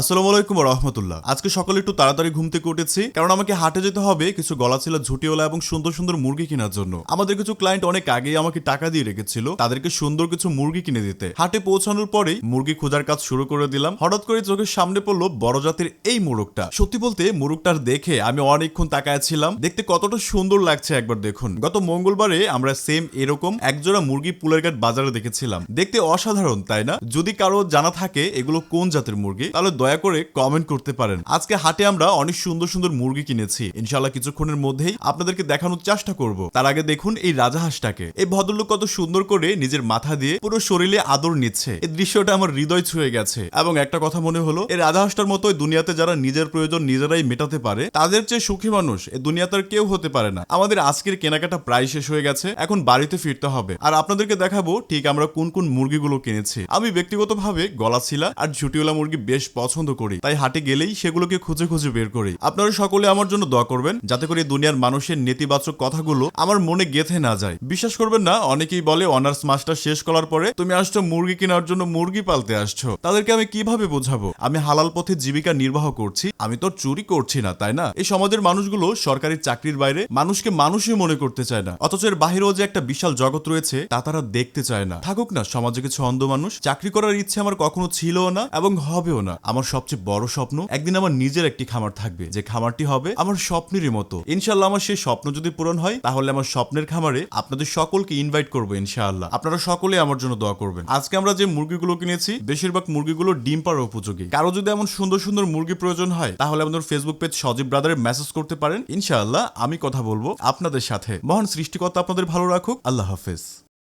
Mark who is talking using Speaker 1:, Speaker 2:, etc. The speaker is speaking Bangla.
Speaker 1: আসসালামু আলাইকুম রহমতুল্লাহ আজকে সকালে একটু তাড়াতাড়ি ঘুম থেকে উঠেছি, কারণ আমাকে হাটে যেতে হবে, কিছু গলা ছিল ঝুটিওলা এবং সুন্দর সুন্দর মুরগি কেনার জন্য। আমাদের কিছু ক্লায়েন্ট অনেক আগেই আমাকে টাকা দিয়ে রেখেছিল, তাদেরকে সুন্দর কিছু মুরগি কিনে দিতে। হাটে পৌঁছানোর পরেই মুরগি খোঁজার কাজ শুরু করে দিলাম। হঠাৎ করে চোখের সামনে পড়ল বড় জাতের এই মোরগটা। সত্যি বলতে, মোরগটার দেখে আমি অনেকক্ষণ তাকায় ছিলাম। দেখতে কতটা সুন্দর লাগছে একবার দেখুন। গত মঙ্গলবারে আমরা সেম এরকম একজোড়া মুরগি পুলের ঘাট বাজারে দেখেছিলাম। দেখতে অসাধারণ, তাই না? যদি কারও জানা থাকে এগুলো কোন জাতের মুরগি, তাহলে দয়া করে কমেন্ট করতে পারেন। আজকে হাটে আমরা অনেক সুন্দর সুন্দর মুরগি কিনেছি। ইনশাল্লাহ কিছুক্ষণের মধ্যেই আপনাদেরকে দেখানোর চেষ্টা করব। তার আগে দেখুন এই রাজাহাঁসটাকে এই ভদ্রলোক কত সুন্দর করে নিজের মাথা দিয়ে পুরো শরীরে আদর নিচ্ছে। এই দৃশ্যটা আমার হৃদয় ছুঁয়ে গেছে। এবং একটা কথা মনে হলো, এই রাজাহাঁসটার মতোই দুনিয়াতে যারা নিজের প্রয়োজন নিজেরাই মেটাতে পারে, তাদের চেয়ে সুখী মানুষ এই দুনিয়াতে কেউ হতে পারে না। আমাদের আজকের কেনাকাটা প্রায় শেষ হয়ে গেছে। এখন বাড়িতে ফিরতে হবে। আর আপনাদেরকে দেখাবো ঠিক আমরা কোন কোন মুরগিগুলো কিনেছি। আমি ব্যক্তিগতভাবে গলাছিলা আর ঝুটিওয়ালা মুরগি বেশ পছন্দ করি। তাই হাটে গেলেই সেগুলোকে খুঁজে খুঁজে বের করি। আপনারা সকলে আমার জন্য দোয়া করবেন, যাতে করে দুনিয়ার মানুষের নেতিবাচক কথাগুলো আমার মনে গেথে না যায়। বিশ্বাস করবেন না, অনেকেই বলে অনার্স মাস্টার শেষ করার পরে তুমি আসছো মুরগি কেনার জন্য মুরগি পালতে আসছো। তাদেরকে আমি কীভাবে বোঝাবো? আমি হালাল পথে জীবিকা নির্বাহ করছি, আমি তো চুরি করছি না, তাই না? এই সমাজের মানুষগুলো সরকারি চাকরির বাইরে মানুষকে মানুষই মনে করতে চায় না। অথচ এর বাহিরেও যে একটা বিশাল জগৎ রয়েছে, তা তারা দেখতে চায় না। থাকুক না, সমাজে কিছু অন্ধ মানুষ, চাকরি করার ইচ্ছে আমার কখনো ছিল না এবং হবেও না। আমার সবচেয়ে বড় স্বপ্ন একদিন আমার নিজের একটি খামার থাকবে। যে খামারটি হবে আমার স্বপ্নেরই মতো। ইনশাল্লাহ আমার সেই স্বপ্ন যদি পূরণ হয়, তাহলে আমার স্বপ্নের খামারে আপনাদের সকলকে ইনভাইট করব ইনশাআল্লাহ। আপনারা সকলে আমার জন্য দোয়া করবেন। আজকে আমরা যে মুরগিগুলো কিনেছি, বেশিরভাগ মুরগিগুলো ডিম পাড়া উপযোগী। কারও যদি এমন সুন্দর সুন্দর মুরগি প্রয়োজন হয়, তাহলে আমাদের ফেসবুক পেজ সজীব ব্রাদারে মেসেজ করতে পারেন। ইনশাআল্লাহ আমি কথা বলব আপনাদের সাথে। মহান সৃষ্টিকর্তা আপনাদের ভালো রাখুক। আল্লাহ হাফেজ।